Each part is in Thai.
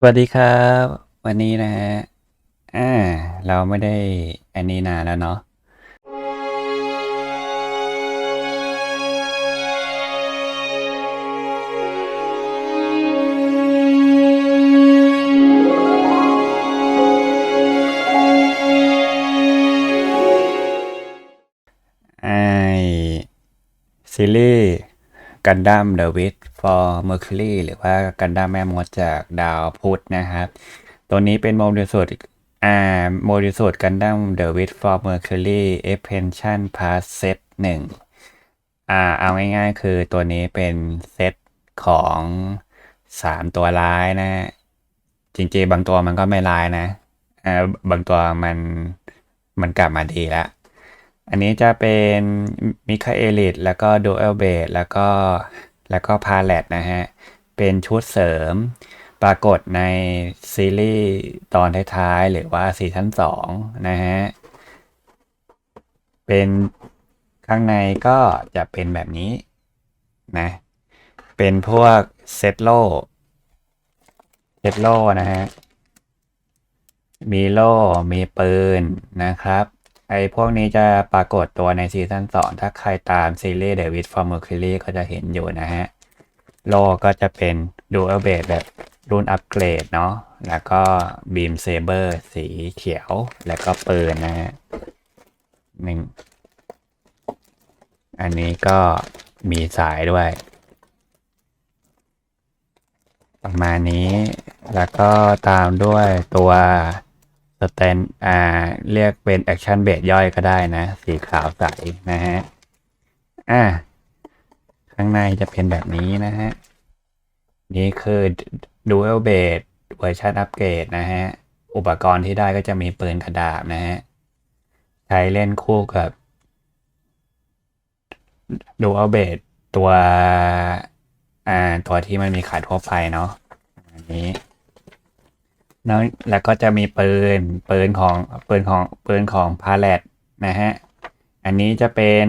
สวัสดีครับ วันนี้นะฮะอ่าเราไม่ได้อันนี้นานแล้วเนาะไอซีรีส์ กันดั้มเดอะวิ for Mercury หรือว่ากันดั้มแม่มดจากดาวพุธนะครับ ตัวนี้เป็นโมเดลสูตรอ่าโมเดลสูตรกันดั้มเดอะวิ for Mercury Expansion Pass Set หนึ่งอ่าเอาง่ายๆ คือตัวนี้เป็นเซตของสามตัวร้ายนะ จริงๆ บางตัวมันก็ไม่ร้ายนะอ่าบางตัวมันมันกลับมาดีแล้ว อันนี้จะเป็นมิคาเอลิตแล้วก็ดูเอลเบดแล้วก็แล้วก็พาเลตนะฮะ เป็นชุดเสริมปรากฏในซีรีส์ตอนท้ายๆ หรือว่าซีซั่นสองนะฮะ เป็นข้างในก็จะเป็นแบบนี้นะ เป็นพวกเซตโลเซตโลนะฮะ มีโลมีปืนนะครับ ไอ้พวกนี้จะปรากฏตัวในซีซั่นสองถ้าใครตามซีรีส์เดวิดฟอร์มอร์คิลีก็จะเห็นอยู่นะฮะ โล่ก็จะเป็นดูอัลเบดแบบรุ่นอัปเกรดเนาะแล้วก็บีมเซเบอร์สีเขียว แล้วก็ปืนนะฮะหนึ่งอันนี้ก็มีสายด้วย ประมาณนี้แล้วก็ตามด้วยตัว สแตนอ่าเรียกเป็นแอคชั่นเบสย่อยก็ได้นะ สีขาวใสนะฮะอ่าข้างในจะเป็นแบบนี้นะฮะ นี่คือ Dual b a s เวอร์ชันอัปเกรดนะฮะ อุปกรณ์ที่ได้ก็จะมีปืนกระดาบนะฮะ ใช้เล่นคู่กับ Dual b a s ตัว อ่า ตัวที่มันมีขายทั่วไปเนาะอันนี้ แล้วแล้วก็จะมีปืนปืนของปืนของปืนของพาเลตนะฮะ อันนี้จะเป็น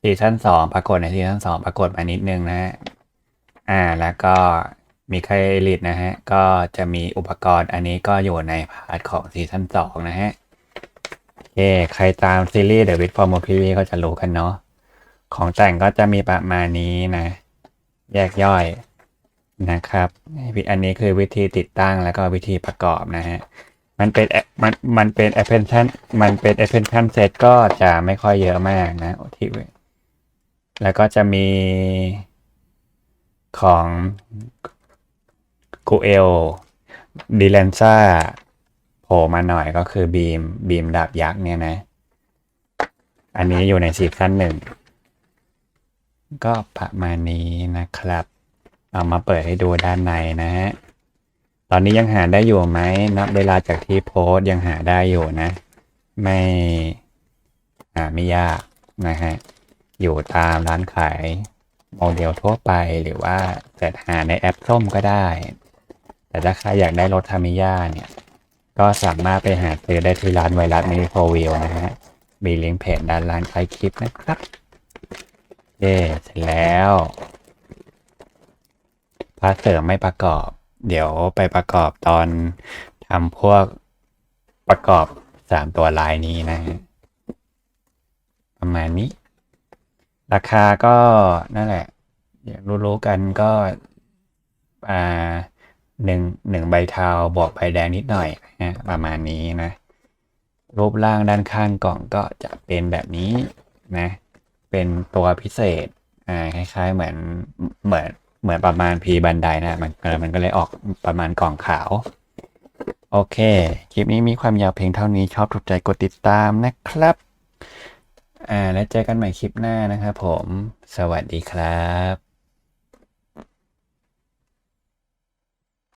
ซีซั่นสองปรากฏในซีซั่นสองปรากฏมานิดนึงนะฮะ อ่าแล้วก็มีใครลิดนะฮะ ก็จะมีอุปกรณ์อันนี้ก็อยู่ในพาร์ทของซีซั่นสองนะฮะโอเคใครตามซีรีส์ The Wit for m o p i l y ก็จะรู้กันเนาะของแต่งก็จะมีประมาณนี้นะ แยกย่อย นะครับอันนี้คือวิธีติดตั้งแล้วก็วิธีประกอบนะฮะมันเป็นมันมันเป็น appendation มันเป็น appendation set ก็จะไม่ค่อยเยอะมากนะที่แล้วก็จะมีของกูเอลดิเลนซ่าโผล่มาหน่อยก็คือบีมบีมดาบยักษ์เนี่ยนะ อันนี้อยู่ในซีซั่นหนึ่ง ก็ประมาณนี้นะครับ เอามาเปิดให้ดูด้านในนะฮะ ตอนนี้ยังหาได้อยู่ไหมนับเวลาจากที่โพสต์ยังหาได้อยู่นะ ไม่หาไม่ยากนะฮะ อยู่ตามร้านขายโมเดลทั่วไปหรือว่าแต่หาในแอปส้มก็ได้ แต่ถ้าใครอยากได้รถทามิยาเนี่ย ก็สามารถไปหาซื้อได้ที่ร้านไวรัสมินิโฟวิลนะฮะ มีลิงก์เพจด้านล่างใต้คลิปนะครับ เย่เสร็จแล้ว พาร์ทเสริมไม่ประกอบ เดี๋ยวไปประกอบตอนทำพวกประกอบสามตัวลายนี้นะ ประมาณนี้ ราคาก็นั่นแหละอย่างรู้ๆกันก็อ่าหนึ่งหนึ่งใบเทาบวกใบแดงนิดหน่อยนะประมาณนี้นะ รูปร่างด้านข้างกล่องก็จะเป็นแบบนี้นะ เป็นตัวพิเศษอ่าคล้ายๆเหมือนเหมือน เหมือนประมาณพีบันไดนะมันมันก็เลยออกประมาณกล่องขาว โอเค คลิปนี้มีความยาวเพียงเท่านี้ชอบถูกใจกดติดตามนะครับ อ่า แล้วเจอกันใหม่คลิปหน้านะครับผม สวัสดีครับ